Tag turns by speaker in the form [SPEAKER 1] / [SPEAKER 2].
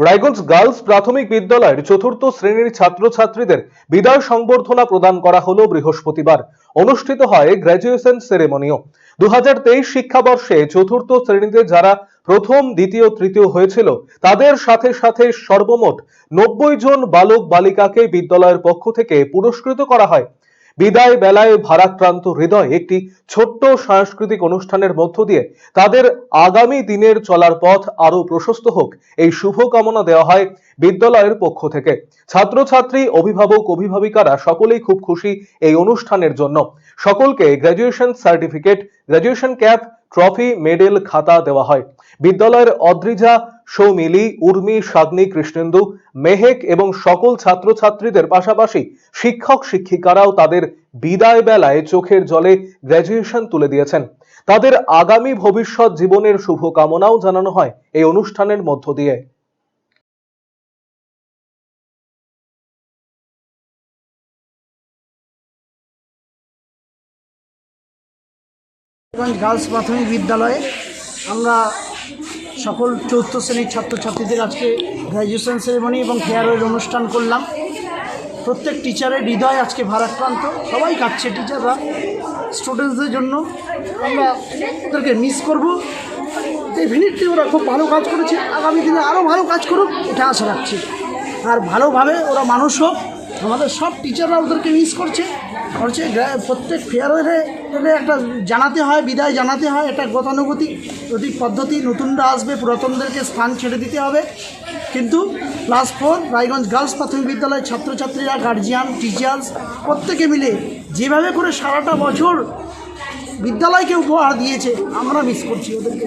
[SPEAKER 1] Raiganj girls প্রাথমিক বিদ্যালয়ের চতুর্থ শ্রেণির ছাত্রছাত্রীদের বিদায় সংবর্ধনা প্রদান করা হলো বৃহস্পতিবার। অনুষ্ঠিত হয় গ্র্যাজুয়েশন সেরেমনিও দু হাজার তেইশ শিক্ষাবর্ষে চতুর্থ শ্রেণীতে যারা প্রথম, দ্বিতীয়, তৃতীয় হয়েছিল, তাদের সাথে সাথে সর্বমোট নব্বই জন বালক বালিকাকে বিদ্যালয়ের পক্ষ থেকে পুরস্কৃত করা হয়। বিদায় বেলায় ভারাক্রান্ত হৃদয় একটি ছোট্ট সাংস্কৃতিক অনুষ্ঠানের মধ্য দিয়ে তাদের আগামী দিনের চলার পথ আরও প্রশস্ত হোক, এই শুভকামনা দেওয়া হয় বিদ্যালয়ের পক্ষ থেকে। ছাত্রছাত্রী, অভিভাবক, অভিভাবিকারা সকলেই খুব খুশি এই অনুষ্ঠানের জন্য। সকলকে graduation certificate graduation cap trophy medal খাতা দেওয়া হয়। বিদ্যালয়ের অদ্রিজা সৌমিলি, উর্মি সাগ্নি কৃষ্ণেন্দু, মেহেক এবং সকল ছাত্রছাত্রীদের পাশাপাশি শিক্ষক শিক্ষিকারাও তাদের বিদায় বেলায় চোখের জলে গ্র্যাজুয়েশন তুলে দিয়েছেন। তাদের আগামী ভবিষ্যৎ জীবনের শুভকামনাও জানানো হয় এই অনুষ্ঠানের মধ্য দিয়ে।
[SPEAKER 2] গার্লস প্রাথমিক বিদ্যালয়ে আমরা সকল চতুর্থ শ্রেণির ছাত্রছাত্রীদের আজকে গ্র্যাজুয়েশন সেরেমনি এবং ফেয়ারওয়েল অনুষ্ঠান করলাম। প্রত্যেক টিচারের হৃদয় আজকে ভারাক্রান্ত। সবাই কাটছে টিচাররা স্টুডেন্টসদের জন্য। আমরা ওদেরকে মিস করব। ডেফিনেটলি ওরা খুব ভালো কাজ করেছে। আগামী দিনে আরও ভালো কাজ করুক, এটা আশা রাখছি। আর ভালোভাবে ওরা মানুষ হোক। আমাদের সব টিচাররা ওদেরকে মিস করছে করছে। প্রত্যেক এলে একটা জানাতে হয়, বিদায় জানাতে হয়, একটা গতানুগতিক প্রতীক পদ্ধতি নতুনরা আসবে, পুরাতনদেরকে স্থান ছেড়ে দিতে হবে। কিন্তু ক্লাস ফোর রায়গঞ্জ গার্লস প্রাথমিক বিদ্যালয়ের ছাত্রছাত্রীরা গার্জিয়ান টিচার্স প্রত্যেকে মিলে যেভাবে করে সারাটা বছর বিদ্যালয়কে উপহার দিয়েছে, আমরা মিস করছি ওদেরকে।